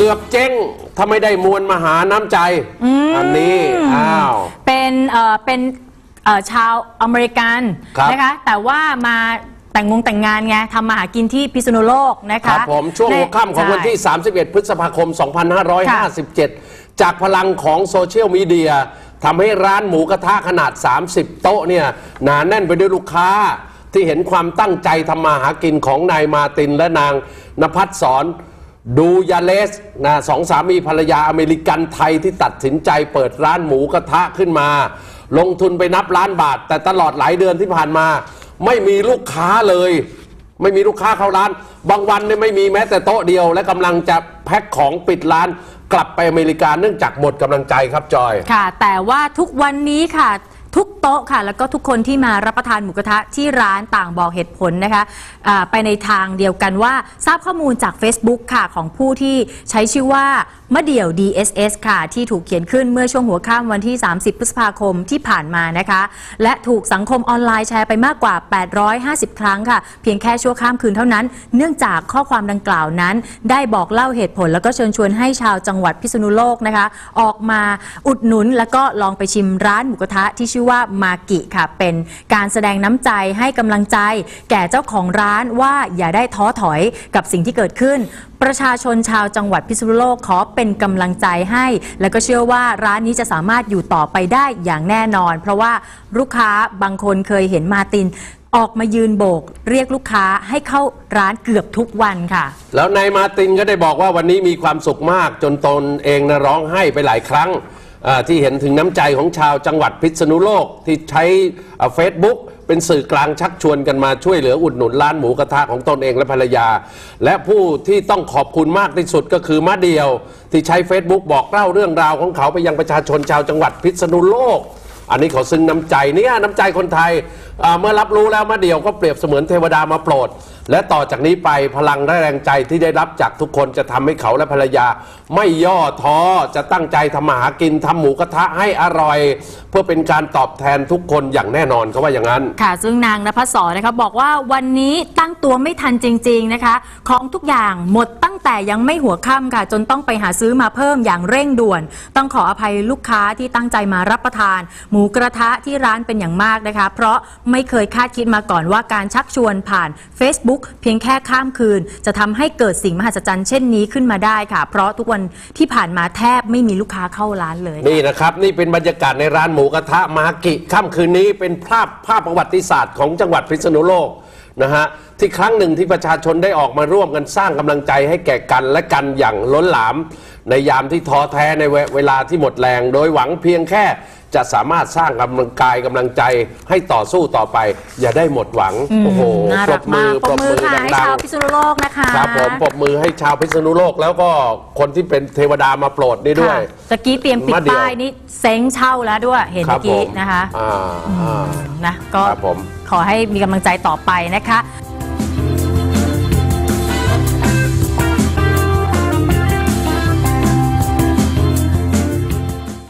กือบเจ๊งถ้าไม่ได้มวลมหาน้ำใจ อันนี้ อ้าว เป็นเอ่อเป็นเอ่อชาวอเมริกันครับนะคะ แต่ว่ามาแต่งงงแต่งงานไงทำมาหากินที่พิษณุโลกนะครัคะบผมช่วงหัวค่ำของวันที่ ใช่ 31 พฤษภาคม 2557 จากพลังของโซเชียลมีเดียทำให้ร้านหมูกระทะขนาด 30 โต๊ะเนี่ยหนาแน่นไปด้วยลูกค้า ที่เห็นความตั้งใจทำมาหากินของนายมาร์ตินและนางนภัสสอน ดูยาเลสนะสองสามีภรรยาอเมริกันไทยที่ตัดสินใจเปิดร้านหมูกระทะขึ้นมา ลงทุนไปนับล้านบาท แต่ตลอดหลายเดือนที่ผ่านมา ไม่มีลูกค้าเลย ไม่มีลูกค้าเข้าร้าน บางวันเนี่ยไม่มีแม้แต่โต๊ะเดียว และกำลังจะแพ็คของปิดร้าน กลับไปอเมริกาเนื่องจากหมดกำลังใจครับจอย ค่ะ แต่ว่าทุกวันนี้ค่ะทุก โต๊ะค่ะ แล้วก็ทุกคนที่มารับประทานหมูกระทะที่ร้านต่างบอกเหตุผลนะคะอ่าไปในทางเดียวกันว่าทราบข้อมูลจาก Facebook ค่ะของผู้ที่ใช้ชื่อว่ามะเดี่ยว DSS ค่ะ ที่ถูกเขียนขึ้นเมื่อช่วงหัวค่ำวันที่ 30 พฤษภาคมที่ผ่านมานะคะ และถูกสังคมออนไลน์แชร์ไปมากกว่า 850 ครั้งค่ะ เพียงแค่ชั่วข้ามคืนเท่านั้น เนื่องจากข้อความดังกล่าวนั้น ได้บอกเล่าเหตุผล แล้วก็เชิญชวนให้ชาวจังหวัดพิษณุโลกนะคะ ออกมาอุดหนุนแล้วก็ลองไปชิมร้านหมูกระทะที่ชื่อว่ามากิค่ะ เป็นการแสดงน้ำใจให้กำลังใจ แก่เจ้าของร้านว่าอย่าได้ท้อถอยกับสิ่งที่เกิดขึ้น ประชาชนชาวจังหวัดพิษณุโลกขอเป็นกำลังใจให้ แล้วก็เชื่อว่าร้านนี้จะสามารถอยู่ต่อไปได้อย่างแน่นอน เพราะว่าลูกค้าบางคนเคยเห็นมาตินออกมายืนโบก เรียกลูกค้าให้เข้าร้านเกือบทุกวันค่ะ แล้วนายมาตินก็ได้บอกว่าวันนี้มีความสุขมากจนตนเองนะร้องไห้ไปหลายครั้ง ที่เห็นถึงน้ำใจของชาวจังหวัดพิษณุโลกที่ใช้เฟซบุ๊กเป็นสื่อกลางชักชวนกันมาช่วยเหลืออุดหนุนร้านหมูกระทะของตนเองและภรรยา และผู้ที่ต้องขอบคุณมากที่สุดก็คือมะเดียว ที่ใช้ Facebook บอกเล่าเรื่องราวของเขาไปยังประชาชนชาวจังหวัดพิษณุโลก อันนี้เขาซึ้งน้ำใจเนี่ยน้ำใจคนไทย อ่าเมื่อรับรู้แล้วมาเดียวก็เปรียบเสมือนเทวดามาโปรด และต่อจากนี้ไปพลังและแรงใจที่ได้รับจากทุกคนจะทำให้เขาและภรรยา ไม่ย่อท้อจะตั้งใจทำมาหากินทำหมูกระทะให้อร่อย เพื่อเป็นการตอบแทนทุกคนอย่างแน่นอนเขาว่าอย่างนั้น ค่ะ ซึ่งนางนภัสสรนะคะบอกว่าวันนี้ตั้งตัวไม่ทันจริง ๆนะคะ ของทุกอย่างหมดตั้งแต่ยังไม่หัวค่ำค่ะ จนต้องไปหาซื้อมาเพิ่มอย่างเร่งด่วน ต้องขออภัยลูกค้าที่ตั้งใจมารับประทาน หมูกระทะที่ร้านเป็นอย่างมากนะคะ เพราะไม่เคยคาดคิดมาก่อนว่าการชักชวนผ่าน Facebook เพียงแค่ข้ามคืน จะทำให้เกิดสิ่งมหัศจรรย์เช่นนี้ขึ้นมาได้ค่ะ เพราะทุกวันที่ผ่านมาแทบไม่มีลูกค้าเข้าร้านเลยนี่นะครับ นี่เป็นบรรยากาศในร้านหมูกระทะมากิค่ำคืนนี้เป็นภาพภาพประวัติศาสตร์ของจังหวัดพิษณุโลกนะฮะที่ครั้งหนึ่งที่ประชาชนได้ออกมาร่วมกันสร้างกำลังใจให้แก่กันและกันอย่างล้นหลาม ในยามที่ท้อแท้ในเวเวลาที่หมดแรง โดยหวังเพียงแค่จะสามารถสร้างกำลังกายกำลังใจให้ต่อสู้ต่อไป อย่าได้หมดหวังโอ้โหน่าปรรับกมืมากอปรบมือค่ะดัให้งชาวๆ พิษณุโลกนะคะ ครับผมปรบมือให้ชาวพิษณุโลกแล้วก็คนที่เป็นเทวดามาโปรดนี่ด้วย ค่ะตะกี้เตรียมปิดมาเดี่ยว ป้ายนี่เซ้งเช่าแล้วด้วยเห็นครัเมื่อกี้ผมนะคะอ่าอ่า นะก็ครับผม ขอให้มีกำลังใจต่อไปนะคะ